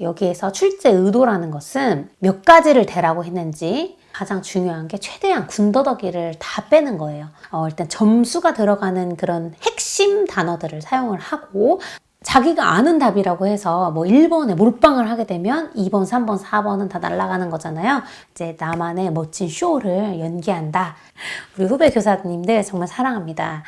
여기에서 출제 의도라는 것은 몇 가지를 대라고 했는지 가장 중요한 게 최대한 군더더기를 다 빼는 거예요. 어, 일단 점수가 들어가는 그런 핵심 단어들을 사용을 하고 자기가 아는 답이라고 해서 뭐 1번에 몰빵을 하게 되면 2번, 3번, 4번은 다 날아가는 거잖아요. 이제 나만의 멋진 쇼를 연기한다. 우리 후배 교사님들 정말 사랑합니다.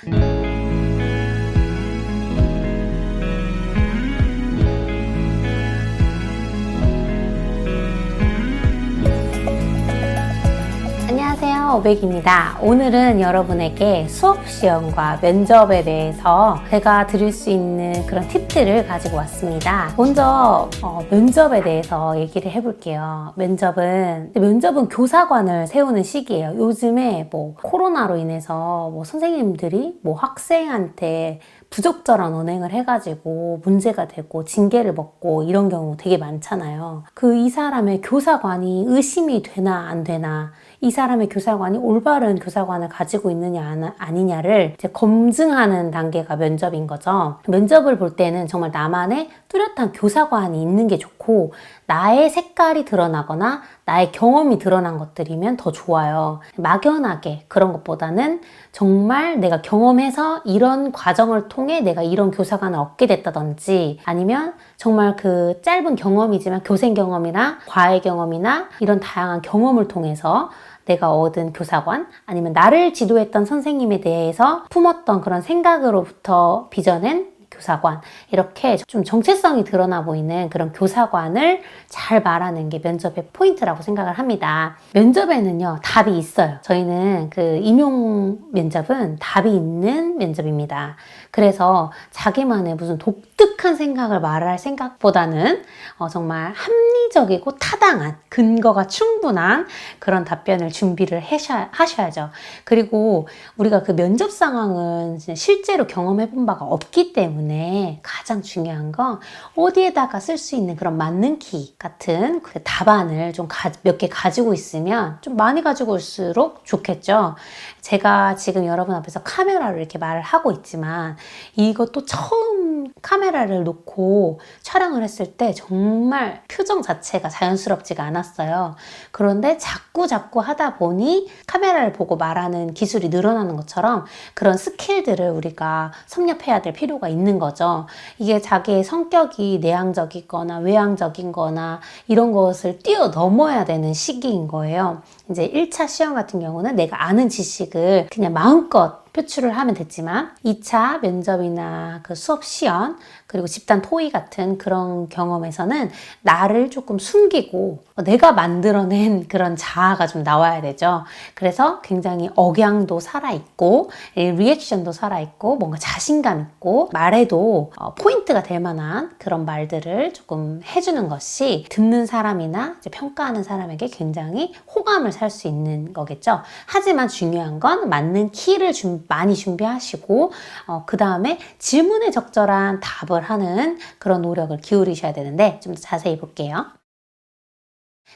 오백입니다. 오늘은 여러분에게 수업 시험과 면접에 대해서 제가 드릴 수 있는 그런 팁들을 가지고 왔습니다. 먼저 어, 면접에 대해서 얘기를 해볼게요. 면접은 면접은 교사관을 세우는 시기예요. 요즘에 뭐 코로나로 인해서 뭐 선생님들이 뭐 학생한테 부적절한 언행을 해가지고 문제가 되고 징계를 먹고 이런 경우 되게 많잖아요. 그 이 사람의 교사관이 의심이 되나 안 되나 이 사람의 교사관이 올바른 교사관을 가지고 있느냐 안- 아니냐를 이제 검증하는 단계가 면접인 거죠. 면접을 볼 때는 정말 나만의 뚜렷한 교사관이 있는 게 좋고 나의 색깔이 드러나거나 나의 경험이 드러난 것들이면 더 좋아요. 막연하게 그런 것보다는 정말 내가 경험해서 이런 과정을 통해 내가 이런 교사관을 얻게 됐다든지 아니면 정말 그 짧은 경험이지만 교생 경험이나 과외 경험이나 이런 다양한 경험을 통해서 내가 얻은 교사관 아니면 나를 지도했던 선생님에 대해서 품었던 그런 생각으로부터 빚어낸 교사관 이렇게 좀 정체성이 드러나 보이는 그런 교사관을 잘 말하는 게 면접의 포인트라고 생각을 합니다. 면접에는요 답이 있어요. 저희는 그 임용 면접은 답이 있는 면접입니다. 그래서 자기만의 무슨 독특한 생각을 말할 생각보다는 어, 정말 합리적이고 타당한 근거가 충분한 그런 답변을 준비를 하셔, 하셔야죠. 그리고 우리가 그 면접 상황은 실제로 경험해 본 바가 없기 때문에 가장 중요한 건 어디에다가 쓸 수 있는 그런 맞는 키 같은 그 답안을 좀 몇 개 가지고 있으면 좀 많이 가지고 올수록 좋겠죠. 제가 지금 여러분 앞에서 카메라로 이렇게 말을 하고 있지만 이것도 처음 카메라를 놓고 촬영을 했을 때 정말 표정 자체가 자연스럽지가 않았어요. 그런데 자꾸 자꾸 하다 보니 카메라를 보고 말하는 기술이 늘어나는 것처럼 그런 스킬들을 우리가 섭렵해야 될 필요가 있는 거죠. 이게 자기의 성격이 내향적이거나 외향적인 거나 이런 것을 뛰어넘어야 되는 시기인 거예요. 이제 1차 시험 같은 경우는 내가 아는 지식을 그냥 마음껏 표출을 하면 됐지만 2차 면접이나 그 수업 시연 그리고 집단 토의 같은 그런 경험에서는 나를 조금 숨기고 내가 만들어낸 그런 자아가 좀 나와야 되죠. 그래서 굉장히 억양도 살아있고 리액션도 살아있고 뭔가 자신감 있고 말에도 어, 포인트가 될 만한 그런 말들을 조금 해주는 것이 듣는 사람이나 평가하는 사람에게 굉장히 호감을 살수 있는 거겠죠. 하지만 중요한 건 맞는 키를 준- 많이 준비하시고 어, 그 다음에 질문에 적절한 답을 하는 그런 노력을 기울이셔야 되는데 좀 더 자세히 볼게요.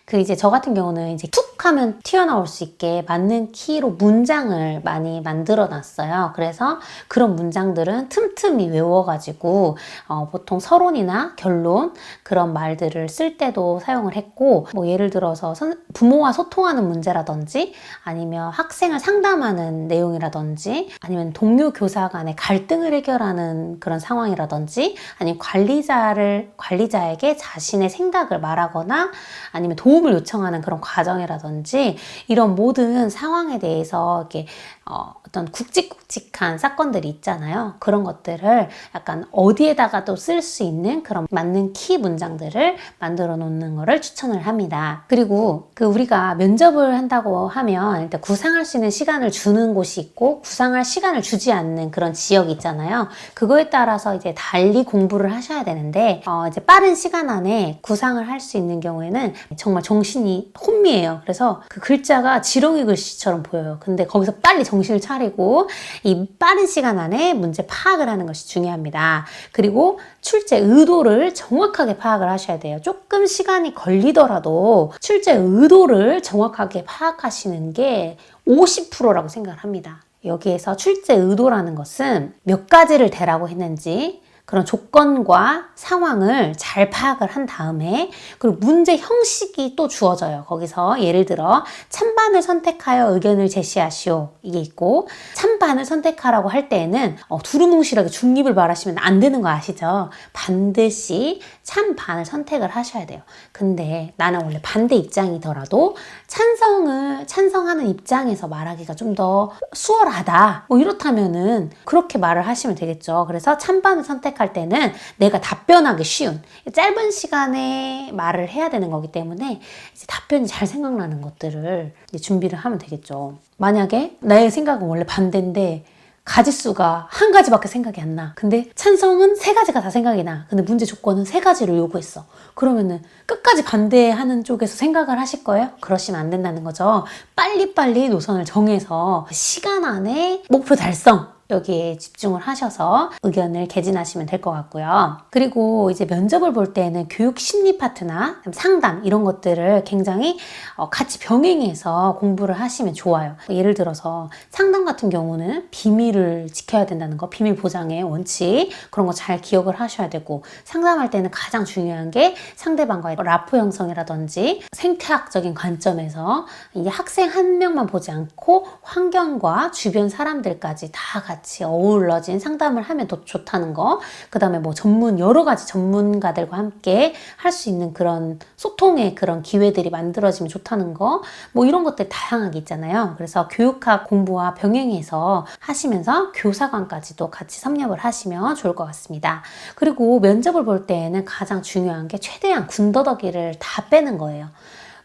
그 이제 저 같은 경우는 이제 툭 하면 튀어나올 수 있게 맞는 키로 문장을 많이 만들어 놨어요. 그래서 그런 문장들은 틈틈이 외워가지고 어, 보통 서론이나 결론 그런 말들을 쓸 때도 사용을 했고 뭐 예를 들어서 선- 부모와 소통하는 문제라든지 아니면 학생을 상담하는 내용이라든지 아니면 동료 교사 간의 갈등을 해결하는 그런 상황이라든지 아니면 관리자를 관리자에게 자신의 생각을 말하거나 아니면 도움을 요청하는 그런 과정이라든지 이런 모든 상황에 대해서 이렇게 어, 어떤 굵직굵직한 사건들이 있잖아요. 그런 것들을 약간 어디에다가 또 쓸 수 있는 그런 맞는 키 문장들을 만들어 놓는 거를 추천을 합니다. 그리고 그 우리가 면접을 한다고 하면 일단 구상할 수 있는 시간을 주는 곳이 있고 구상할 시간을 주지 않는 그런 지역이 있잖아요. 그거에 따라서 이제 달리 공부를 하셔야 되는데 어, 이제 빠른 시간 안에 구상을 할 수 있는 경우에는 정말 정신이 혼미해요. 그래서 그 글자가 지렁이 글씨처럼 보여요. 근데 거기서 빨리 정신을 차리고 이 빠른 시간 안에 문제 파악을 하는 것이 중요합니다. 그리고 출제 의도를 정확하게 파악을 하셔야 돼요. 조금 시간이 걸리더라도 출제 의도를 정확하게 파악하시는 게 50%라고 생각을 합니다. 여기에서 출제 의도라는 것은 몇 가지를 대라고 했는지 그런 조건과 상황을 잘 파악을 한 다음에 그리고 문제 형식이 또 주어져요. 거기서 예를 들어 찬반을 선택하여 의견을 제시하시오 이게 있고 찬반을 선택하라고 할 때에는 어, 두루뭉실하게 중립을 말하시면 안 되는 거 아시죠? 반드시 찬반을 선택을 하셔야 돼요. 근데 나는 원래 반대 입장이더라도 찬성을 찬성하는 입장에서 말하기가 좀 더 수월하다. 뭐 이렇다면은 그렇게 말을 하시면 되겠죠. 그래서 찬반을 선택 할 때는 내가 답변하기 쉬운 짧은 시간에 말을 해야 되는 거기 때문에 이제 답변이 잘 생각나는 것들을 이제 준비를 하면 되겠죠. 만약에 나의 생각은 원래 반대인데 가지수가 한 가지밖에 생각이 안 나. 근데 찬성은 세 가지가 다 생각이 나. 근데 문제 조건은 세 가지를 요구했어. 그러면은 끝까지 반대하는 쪽에서 생각을 하실 거예요? 그러시면 안 된다는 거죠. 빨리빨리 노선을 정해서 시간 안에 목표 달성 여기에 집중을 하셔서 의견을 개진하시면 될 것 같고요. 그리고 이제 면접을 볼 때는 교육 심리 파트나 상담 이런 것들을 굉장히 어, 같이 병행해서 공부를 하시면 좋아요. 예를 들어서 상담 같은 경우는 비밀을 지켜야 된다는 거, 비밀 보장의 원칙 그런 거 잘 기억을 하셔야 되고 상담할 때는 가장 중요한 게 상대방과의 라포 형성이라든지 생태학적인 관점에서 이게 학생 한 명만 보지 않고 환경과 주변 사람들까지 다 같이 어우러진 상담을 하면 더 좋다는 거. 그 다음에 뭐 전문, 여러 가지 전문가들과 함께 할 수 있는 그런 소통의 그런 기회들이 만들어지면 좋다는 거. 뭐 이런 것들 다양하게 있잖아요. 그래서 교육학 공부와 병행해서 하시면서 교사관까지도 같이 섭렵을 하시면 좋을 것 같습니다. 그리고 면접을 볼 때에는 가장 중요한 게 최대한 군더더기를 다 빼는 거예요.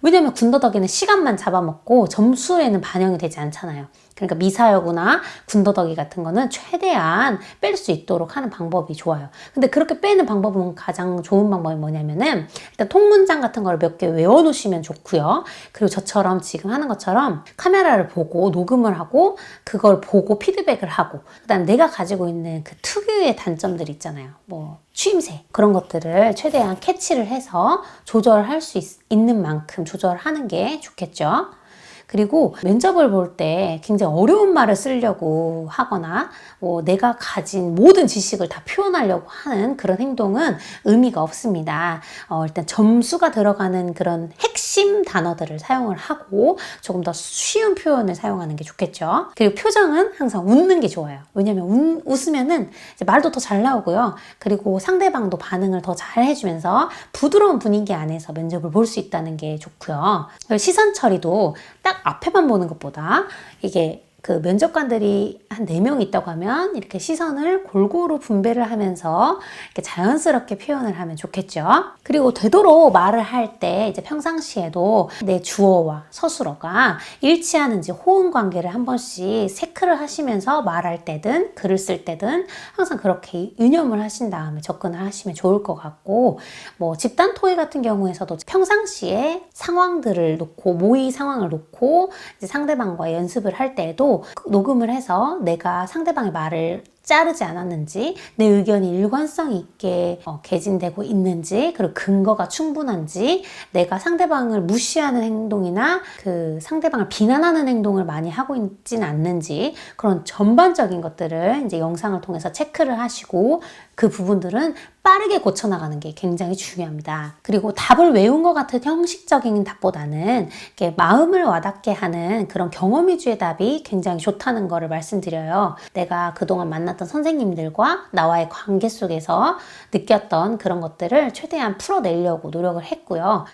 왜냐면 군더더기는 시간만 잡아먹고 점수에는 반영이 되지 않잖아요. 그러니까 미사여구나 군더더기 같은 거는 최대한 뺄 수 있도록 하는 방법이 좋아요. 근데 그렇게 빼는 방법은 가장 좋은 방법이 뭐냐면은 일단 통문장 같은 걸 몇 개 외워 놓으시면 좋고요. 그리고 저처럼 지금 하는 것처럼 카메라를 보고 녹음을 하고 그걸 보고 피드백을 하고 그다음 내가 가지고 있는 그 특유의 단점들 있잖아요. 뭐 취임새 그런 것들을 최대한 캐치를 해서 조절할 수 있, 있는 만큼 조절하는 게 좋겠죠. 그리고 면접을 볼 때 굉장히 어려운 말을 쓰려고 하거나 뭐 내가 가진 모든 지식을 다 표현하려고 하는 그런 행동은 의미가 없습니다. 어, 일단 점수가 들어가는 그런 핵심 단어들을 사용을 하고 조금 더 쉬운 표현을 사용하는 게 좋겠죠. 그리고 표정은 항상 웃는 게 좋아요. 왜냐면 웃, 웃으면은 말도 더 잘 나오고요. 그리고 상대방도 반응을 더 잘 해주면서 부드러운 분위기 안에서 면접을 볼 수 있다는 게 좋고요. 시선 처리도 딱 앞에만 보는 것보다 이게 그 면접관들이 한 4명 있다고 하면 이렇게 시선을 골고루 분배를 하면서 이렇게 자연스럽게 표현을 하면 좋겠죠. 그리고 되도록 말을 할 때 이제 평상시에도 내 주어와 서술어가 일치하는지 호응 관계를 한 번씩 체크를 하시면서 말할 때든 글을 쓸 때든 항상 그렇게 유념을 하신 다음에 접근을 하시면 좋을 것 같고 뭐 집단 토의 같은 경우에서도 평상시에 상황들을 놓고 모의 상황을 놓고 상대방과 연습을 할 때에도 녹음을 해서 내가 상대방의 말을 자르지 않았는지, 내 의견이 일관성 있게 어, 개진되고 있는지, 그리고 근거가 충분한지, 내가 상대방을 무시하는 행동이나 그 상대방을 비난하는 행동을 많이 하고 있지는 않는지, 그런 전반적인 것들을 이제 영상을 통해서 체크를 하시고, 그 부분들은 빠르게 고쳐나가는 게 굉장히 중요합니다. 그리고 답을 외운 것 같은 형식적인 답보다는 이렇게 마음을 와닿게 하는 그런 경험 위주의 답이 굉장히 좋다는 거를 말씀드려요. 내가 그동안 만났던 선생님들과 나와의 관계 속에서 느꼈던 그런 것들을 최대한 풀어내려고 노력을 했고요.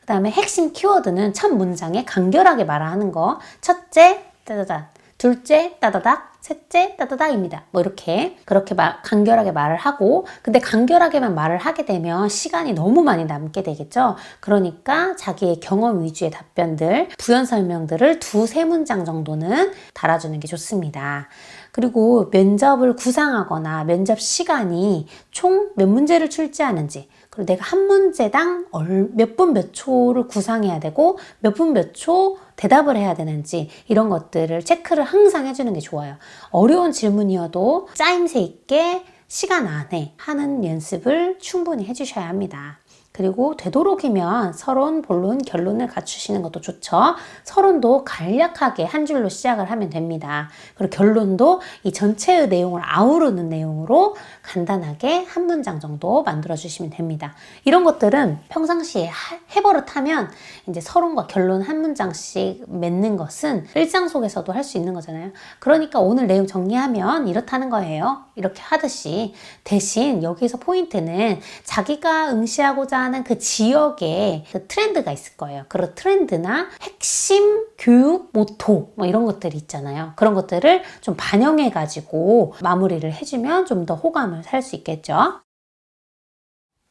그 다음에 핵심 키워드는 첫 문장에 간결하게 말하는 거. 첫째, 따다다. 둘째, 따다닥. 셋째, 따다닥입니다. 뭐 이렇게 그렇게 말, 간결하게 말을 하고 근데 간결하게만 말을 하게 되면 시간이 너무 많이 남게 되겠죠. 그러니까 자기의 경험 위주의 답변들, 부연 설명들을 두세 문장 정도는 달아주는 게 좋습니다. 그리고 면접을 구상하거나 면접 시간이 총 몇 문제를 출제하는지 그리고 내가 한 문제당 몇 분 몇 초를 구상해야 되고 몇 분 몇초 대답을 해야 되는지 이런 것들을 체크를 항상 해주는 게 좋아요. 어려운 질문이어도 짜임새 있게 시간 안에 하는 연습을 충분히 해주셔야 합니다. 그리고 되도록이면 서론, 본론, 결론을 갖추시는 것도 좋죠. 서론도 간략하게 한 줄로 시작을 하면 됩니다. 그리고 결론도 이 전체의 내용을 아우르는 내용으로 간단하게 한 문장 정도 만들어 주시면 됩니다. 이런 것들은 평상시에 하- 해버릇하면 이제 서론과 결론 한 문장씩 맺는 것은 일상 속에서도 할 수 있는 거잖아요. 그러니까 오늘 내용 정리하면 이렇다는 거예요. 이렇게 하듯이 대신 여기서 포인트는 자기가 응시하고자 하는 그 지역의 그 트렌드가 있을 거예요. 그런 트렌드나 핵심 교육 모토 뭐 이런 것들이 있잖아요. 그런 것들을 좀 반영해 가지고 마무리를 해주면 좀 더 호감을 살 수 있겠죠.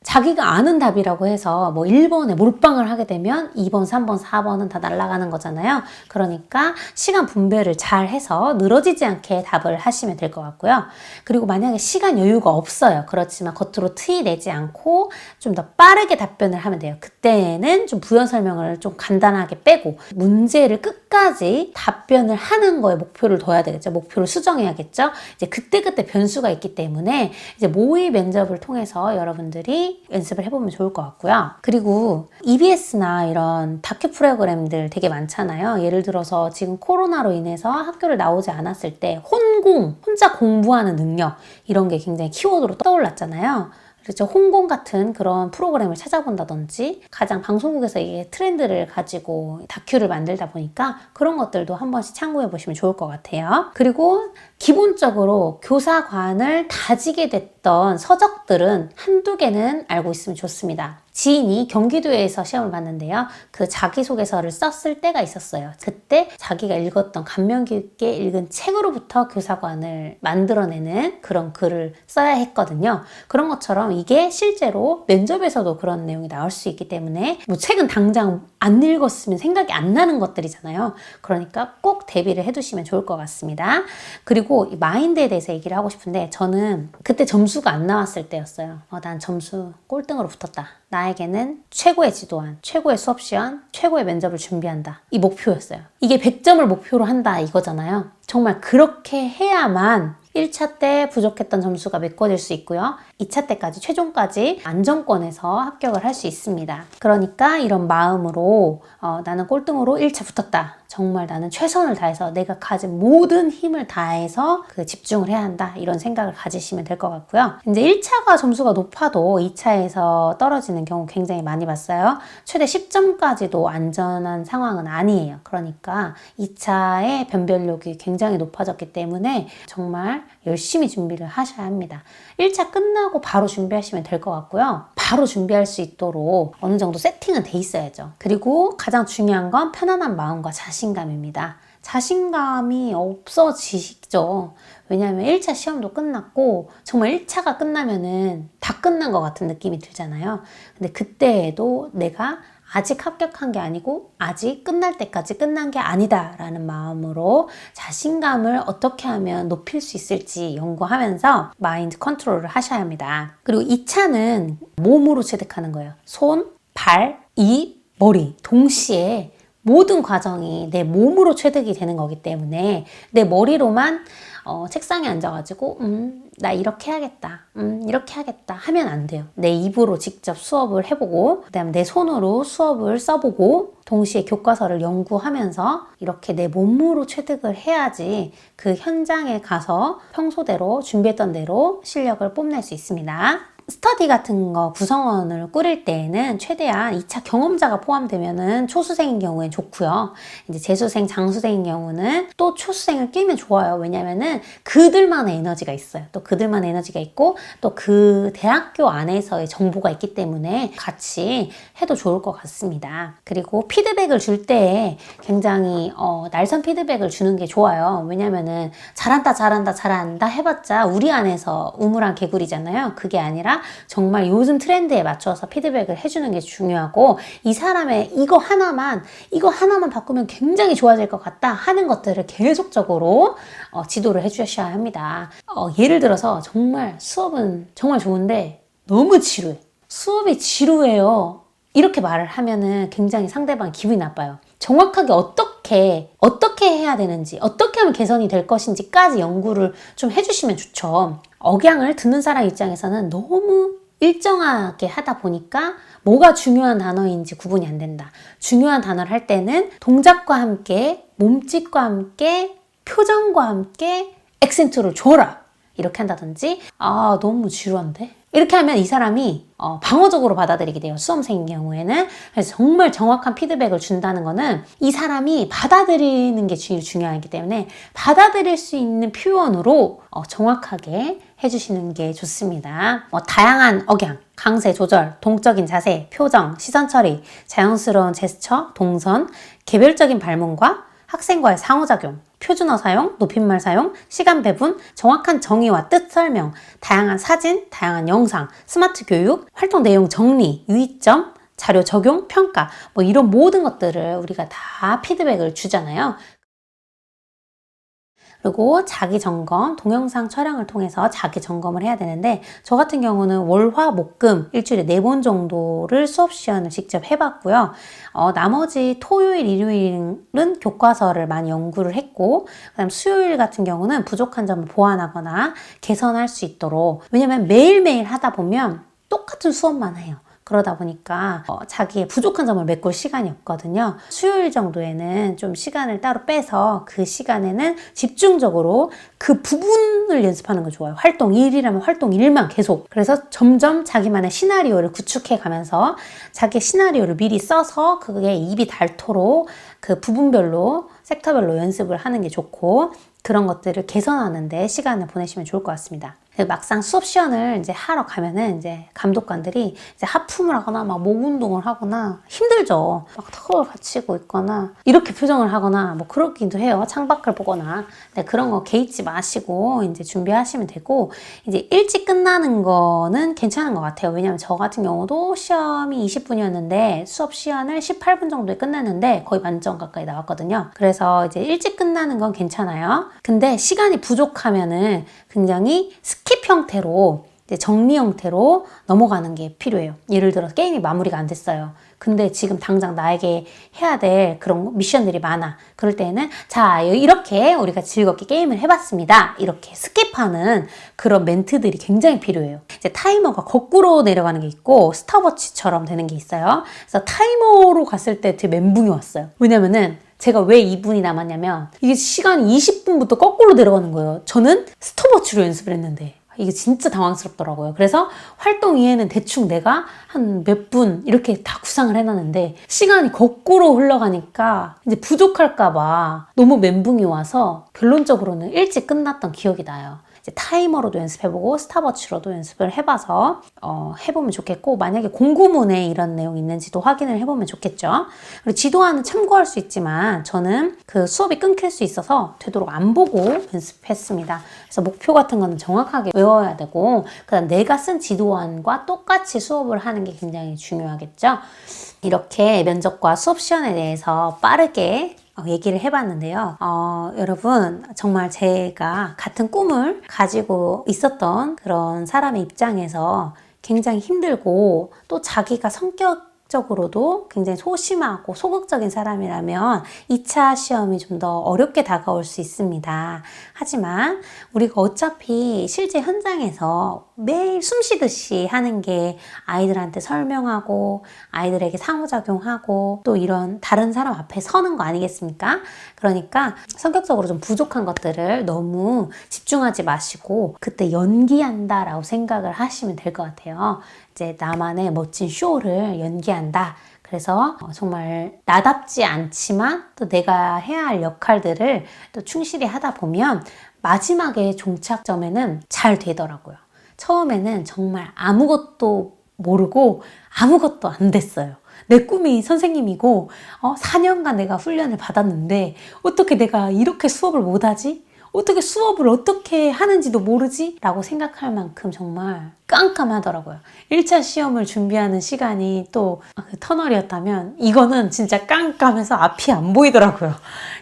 자기가 아는 답이라고 해서 뭐 1번에 몰빵을 하게 되면 2번, 3번, 4번은 다 날아가는 거잖아요. 그러니까 시간 분배를 잘 해서 늘어지지 않게 답을 하시면 될 것 같고요. 그리고 만약에 시간 여유가 없어요. 그렇지만 겉으로 트이 내지 않고 좀 더 빠르게 답변을 하면 돼요. 그때는 좀 부연 설명을 좀 간단하게 빼고 문제를 끝까지 답변을 하는 거에 목표를 둬야 되겠죠. 목표를 수정해야겠죠. 이제 그때그때 변수가 있기 때문에 이제 모의 면접을 통해서 여러분들이 연습을 해보면 좋을 것 같고요. 그리고 EBS나 이런 다큐 프로그램들 되게 많잖아요. 예를 들어서 지금 코로나로 인해서 학교를 나오지 않았을 때 혼공, 혼자 공부하는 능력 이런 게 굉장히 키워드로 떠올랐잖아요. 그렇죠. 홍공 같은 그런 프로그램을 찾아본다든지 가장 방송국에서 이게 트렌드를 가지고 다큐를 만들다 보니까 그런 것들도 한 번씩 참고해 보시면 좋을 것 같아요. 그리고 기본적으로 교사관을 다지게 됐던 서적들은 한두 개는 알고 있으면 좋습니다. 지인이 경기도에서 시험을 봤는데요. 그 자기소개서를 썼을 때가 있었어요. 그때 자기가 읽었던 감명 깊게 읽은 책으로부터 교사관을 만들어내는 그런 글을 써야 했거든요. 그런 것처럼 이게 실제로 면접에서도 그런 내용이 나올 수 있기 때문에 뭐 책은 당장 안 읽었으면 생각이 안 나는 것들이잖아요. 그러니까 꼭 대비를 해두시면 좋을 것 같습니다. 그리고 이 마인드에 대해서 얘기를 하고 싶은데 저는 그때 점수가 안 나왔을 때였어요. 어, 난 점수 꼴등으로 붙었다. 나 에게는 최고의 지도안, 최고의 수업 시간, 최고의 면접을 준비한다. 이 목표였어요. 이게 100점을 목표로 한다 이거잖아요. 정말 그렇게 해야만 1차 때 부족했던 점수가 메꿔질 수 있고요. 2차 때까지 최종까지 안정권에서 합격을 할 수 있습니다. 그러니까 이런 마음으로 어, 나는 꼴등으로 1차 붙었다. 정말 나는 최선을 다해서 내가 가진 모든 힘을 다해서 그 집중을 해야 한다. 이런 생각을 가지시면 될 것 같고요. 이제 1차가 점수가 높아도 2차에서 떨어지는 경우 굉장히 많이 봤어요. 최대 10점까지도 안전한 상황은 아니에요. 그러니까 2차의 변별력이 굉장히 높아졌기 때문에 정말 열심히 준비를 하셔야 합니다. 1차 끝나고 바로 준비하시면 될 것 같고요. 바로 준비할 수 있도록 어느 정도 세팅은 돼 있어야죠. 그리고 가장 중요한 건 편안한 마음과 자신 감입니다. 자신감이 없어지시죠. 왜냐하면 1차 시험도 끝났고 정말 1차가 끝나면은 다 끝난 것 같은 느낌이 들잖아요. 근데 그때에도 내가 아직 합격한 게 아니고 아직 끝날 때까지 끝난 게 아니다라는 마음으로 자신감을 어떻게 하면 높일 수 있을지 연구하면서 마인드 컨트롤을 하셔야 합니다. 그리고 2차는 몸으로 체득하는 거예요. 손, 발, 입, 머리 동시에 모든 과정이 내 몸으로 체득이 되는 거기 때문에 내 머리로만 어, 책상에 앉아가지고 음, 나 이렇게 해야겠다. 음, 이렇게 하겠다. 하면 안 돼요. 내 입으로 직접 수업을 해보고, 그 다음에 내 손으로 수업을 써보고, 동시에 교과서를 연구하면서 이렇게 내 몸으로 체득을 해야지 그 현장에 가서 평소대로 준비했던 대로 실력을 뽐낼 수 있습니다. 스터디 같은 거 구성원을 꾸릴 때에는 최대한 2차 경험자가 포함되면은 초수생인 경우엔 좋고요. 이제 재수생, 장수생인 경우는 또 초수생을 끼면 좋아요. 왜냐면은 그들만의 에너지가 있어요. 또 그들만의 에너지가 있고 또 그 대학교 안에서의 정보가 있기 때문에 같이 해도 좋을 것 같습니다. 그리고 피드백을 줄때 굉장히 어, 날선 피드백을 주는 게 좋아요. 왜냐면은 잘한다, 잘한다, 잘한다 해봤자 우리 안에서 우물한 개구리잖아요. 그게 아니라 정말 요즘 트렌드에 맞춰서 피드백을 해주는 게 중요하고 이 사람의 이거 하나만 이거 하나만 바꾸면 굉장히 좋아질 것 같다 하는 것들을 계속적으로 어, 지도를 해주셔야 합니다. 어, 예를 들어서 정말 수업은 정말 좋은데 너무 지루해. 수업이 지루해요. 이렇게 말을 하면은 굉장히 상대방 기분이 나빠요. 정확하게 어떻게 어떻게 해야 되는지 어떻게 하면 개선이 될 것인지까지 연구를 좀 해주시면 좋죠. 억양을 듣는 사람 입장에서는 너무 일정하게 하다 보니까 뭐가 중요한 단어인지 구분이 안 된다. 중요한 단어를 할 때는 동작과 함께, 몸짓과 함께, 표정과 함께 액센트를 줘라. 이렇게 한다든지, 아, 너무 지루한데? 이렇게 하면 이 사람이 어, 방어적으로 받아들이게 돼요. 수험생인 경우에는. 그래서 정말 정확한 피드백을 준다는 거는 이 사람이 받아들이는 게 중요하기 때문에 받아들일 수 있는 표현으로 어, 정확하게 해주시는 게 좋습니다. 어, 다양한 억양, 강세 조절, 동적인 자세, 표정, 시선 처리, 자연스러운 제스처, 동선, 개별적인 발문과 학생과의 상호작용, 표준어 사용, 높임말 사용, 시간 배분, 정확한 정의와 뜻 설명, 다양한 사진, 다양한 영상, 스마트 교육, 활동 내용 정리, 유의점, 자료 적용, 평가, 뭐 이런 모든 것들을 우리가 다 피드백을 주잖아요. 그리고 자기 점검, 동영상 촬영을 통해서 자기 점검을 해야 되는데, 저 같은 경우는 월, 화, 목, 금 일주일에 네 번 정도를 수업 시간을 직접 해봤고요. 어, 나머지 토요일, 일요일은 교과서를 많이 연구를 했고, 그다음 수요일 같은 경우는 부족한 점을 보완하거나 개선할 수 있도록, 왜냐면 매일매일 하다 보면 똑같은 수업만 해요. 그러다 보니까 어, 자기의 부족한 점을 메꿀 시간이 없거든요. 수요일 정도에는 좀 시간을 따로 빼서 그 시간에는 집중적으로 그 부분을 연습하는 거 좋아요. 활동 1이라면 활동 1만 계속. 그래서 점점 자기만의 시나리오를 구축해 가면서 자기 시나리오를 미리 써서 그게 입이 닳도록 그 부분별로 섹터별로 연습을 하는 게 좋고 그런 것들을 개선하는데 시간을 보내시면 좋을 것 같습니다. 막상 수업 시연을 이제 하러 가면은 이제 감독관들이 이제 하품을 하거나 막 목 운동을 하거나 힘들죠. 막 턱을 받치고 있거나 이렇게 표정을 하거나 뭐 그렇기도 해요. 창밖을 보거나. 네, 그런 거 개의치 마시고 이제 준비하시면 되고 이제 일찍 끝나는 거는 괜찮은 것 같아요. 왜냐면 저 같은 경우도 시험이 20분이었는데 수업 시간을 18분 정도에 끝냈는데 거의 만점 가까이 나왔거든요. 그래서 이제 일찍 끝나는 건 괜찮아요. 근데 시간이 부족하면은 굉장히 스킵 형태로 정리 형태로 넘어가는 게 필요해요. 예를 들어 게임이 마무리가 안 됐어요. 근데 지금 당장 나에게 해야 될 그런 미션들이 많아. 그럴 때는 자 이렇게 우리가 즐겁게 게임을 해봤습니다. 이렇게 스킵하는 그런 멘트들이 굉장히 필요해요. 이제 타이머가 거꾸로 내려가는 게 있고 스탑워치처럼 되는 게 있어요. 그래서 타이머로 갔을 때 되게 멘붕이 왔어요. 왜냐면은 제가 왜 2분이 남았냐면 이게 시간이 20분부터 거꾸로 내려가는 거예요. 저는 스톱워치로 연습을 했는데 이게 진짜 당황스럽더라고요. 그래서 활동 이해는 대충 내가 한 몇 분 이렇게 다 구상을 해놨는데 시간이 거꾸로 흘러가니까 이제 부족할까봐 너무 멘붕이 와서 결론적으로는 일찍 끝났던 기억이 나요. 타이머로도 연습해보고 스탑워치로도 연습을 해봐서 어, 해보면 좋겠고 만약에 공구문에 이런 내용이 있는지도 확인을 해보면 좋겠죠. 그리고 지도안은 참고할 수 있지만 저는 그 수업이 끊길 수 있어서 되도록 안 보고 연습했습니다. 그래서 목표 같은 거는 정확하게 외워야 되고 그다음 내가 쓴 지도안과 똑같이 수업을 하는 게 굉장히 중요하겠죠. 이렇게 면접과 수업 시간에 대해서 빠르게 어, 얘기를 해봤는데요. 어, 여러분, 정말 제가 같은 꿈을 가지고 있었던 그런 사람의 입장에서 굉장히 힘들고 또 자기가 성격 적으로도 굉장히 소심하고 소극적인 사람이라면 2차 시험이 좀 더 어렵게 다가올 수 있습니다. 하지만 우리가 어차피 실제 현장에서 매일 숨 쉬듯이 하는 게 아이들한테 설명하고 아이들에게 상호작용하고 또 이런 다른 사람 앞에 서는 거 아니겠습니까? 그러니까 성격적으로 좀 부족한 것들을 너무 집중하지 마시고 그때 연기한다라고 생각을 하시면 될 것 같아요. 이제 나만의 멋진 쇼를 연기한다. 그래서 어, 정말 나답지 않지만 또 내가 해야 할 역할들을 또 충실히 하다 보면 마지막에 종착점에는 잘 되더라고요. 처음에는 정말 아무것도 모르고 아무것도 안 됐어요. 내 꿈이 선생님이고 어, 4년간 내가 훈련을 받았는데 어떻게 내가 이렇게 수업을 못하지? 어떻게 수업을 어떻게 하는지도 모르지? 라고 생각할 만큼 정말 깜깜하더라고요. 1차 시험을 준비하는 시간이 또그 터널이었다면 이거는 진짜 깜깜해서 앞이 안 보이더라고요.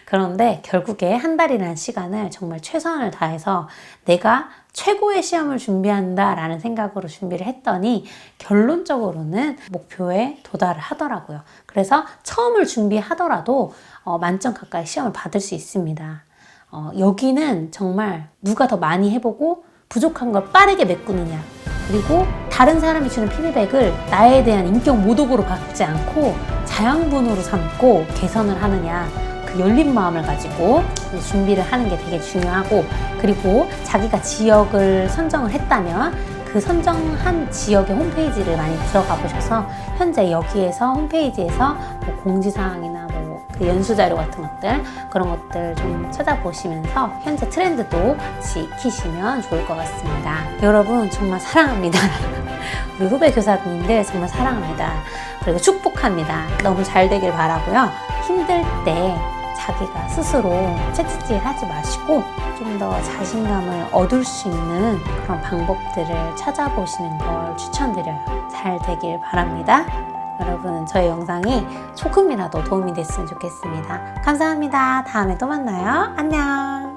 그런데 결국에 한 달이라는 시간을 정말 최선을 다해서 내가 최고의 시험을 준비한다라는 생각으로 준비를 했더니 결론적으로는 목표에 도달을 하더라고요. 그래서 처음을 준비하더라도 어, 만점 가까이 시험을 받을 수 있습니다. 어, 여기는 정말 누가 더 많이 해보고 부족한 걸 빠르게 메꾸느냐. 그리고 다 다른 사람이 주는 피드백을 나에 대한 인격 모독으로 받지 않고 자양분으로 삼고 개선을 하느냐. 그 열린 마음을 가지고 준비를 하는 게 되게 중요하고 그리고 자기가 지역을 선정을 했다면 그 선정한 지역의 홈페이지를 많이 들어가 보셔서 현재 여기에서 홈페이지에서 뭐 공지사항이나 뭐 그 연수 자료 같은 것들 그런 것들 좀 찾아보시면서 현재 트렌드도 익히시면 좋을 것 같습니다. 여러분 정말 사랑합니다. 우리 후배 교사님들 정말 사랑합니다. 그리고 축복합니다. 너무 잘 되길 바라고요. 힘들 때 자기가 스스로 채찍질 하지 마시고 좀 더 자신감을 얻을 수 있는 그런 방법들을 찾아보시는 걸 추천드려요. 잘 되길 바랍니다. 여러분, 저희 영상이 조금이라도 도움이 됐으면 좋겠습니다. 감사합니다. 다음에 또 만나요. 안녕.